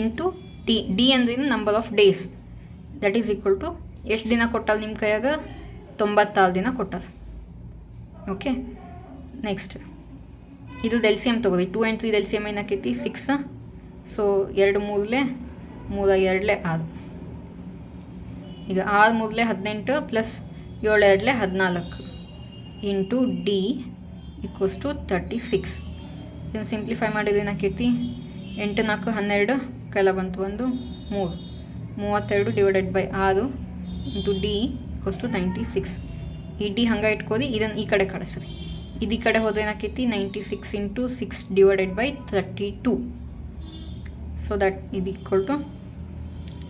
ಇಂಟು ಟಿ ಡಿ ಅಂದ್ರೇನು number of days that is equal to ಎಷ್ಟು ದಿನ ಕೊಟ್ಟಾರ ನಿಮ್ಮ ಕೈಯಾಗ? ತೊಂಬತ್ತಾರು ದಿನ ಕೊಟ್ಟಾರ ಓಕೆ ನೆಕ್ಸ್ಟ್ ಇದು ಎಲ್ ಸಿ ಎಂ ತೊಗೊಳಿ two and three L C M ಏನಾಕೈತಿ six so ಎರಡು ಮೂರಲೆ ಮೂರ ಎರಡಲೆ ಆರು ಈಗ ಆರು ಮೂರಲೆ ಹದಿನೆಂಟು ಪ್ಲಸ್ ಏಳು ಎರಡಲೆ ಹದಿನಾಲ್ಕು into D equals to thirty six. ಇದನ್ನು ಸಿಂಪ್ಲಿಫೈ ಮಾಡಿದ್ರೆ ಏನಾಕೈತಿ? ಎಂಟು ನಾಲ್ಕು ಹನ್ನೆರಡು ಕೈಲ ಬಂತು ಒಂದು, ಮೂರು. ಮೂವತ್ತೆರಡು ಡಿವೈಡೆಡ್ ಬೈ ಆರು into D equals to ninety six. ಈ ಡಿ ಹಂಗೆ ಇಟ್ಕೋರಿ ಇದನ್ನು ಈ ಕಡೆ ಕಳಿಸ್ರಿ. ಇದು ಈ ಕಡೆ ಹೋದ್ರೆ ಏನಾಕೈತಿ? Ninety six into six divided by thirty two. So that ಇದು ಈಕ್ವಲ್ ಟು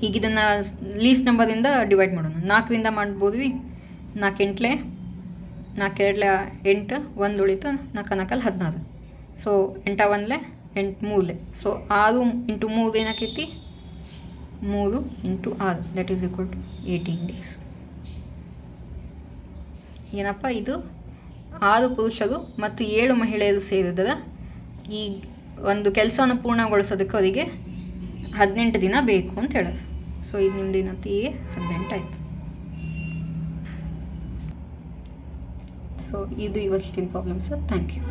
ಈಗ ಇದನ್ನು ಲೀಸ್ಟ್ ನಂಬರಿಂದ ಡಿವೈಡ್ ಮಾಡೋಣ. ನಾಲ್ಕರಿಂದ ಮಾಡ್ಬೋದು ನಾಲ್ಕು ಎಂಟ್ಲೆ ನಾಲ್ಕು ಎರಡ್ಲೆ ಎಂಟು, ಒಂದು ಉಳಿತು ನಾಲ್ಕು, ನಾಲ್ಕಲ್ಲಿ ಹದಿನಾರು. ಸೊ ಎಂಟ ಒಂದ್ಲೆ, ಎಂಟು ಮೂರಲೆ. ಸೊ ಆರು ಇಂಟು ಮೂರು ಏನಾಕೈತಿ? ಮೂರು ಇಂಟು ಆರು. That is equal to eighteen days ಏನಪ್ಪ ಇದು? ಆರು ಪುರುಷರು ಮತ್ತು ಏಳು ಮಹಿಳೆಯರು ಸೇರಿದರೆ ಈ ಒಂದು ಕೆಲಸವನ್ನು ಪೂರ್ಣಗೊಳಿಸೋದಕ್ಕೆ ಅವರಿಗೆ ಹದಿನೆಂಟು ದಿನ ಬೇಕು ಅಂತ ಹೇಳೋದು ಸೊ ಇದು ನಿಮ್ದು ದಿನತಿ ಹದಿನೆಂಟು ಆಯಿತು. ಸೊ ಇದು ಇವತ್ತಿನ ಪ್ರಾಬ್ಲಮ್ಸ್ ಥ್ಯಾಂಕ್ ಯು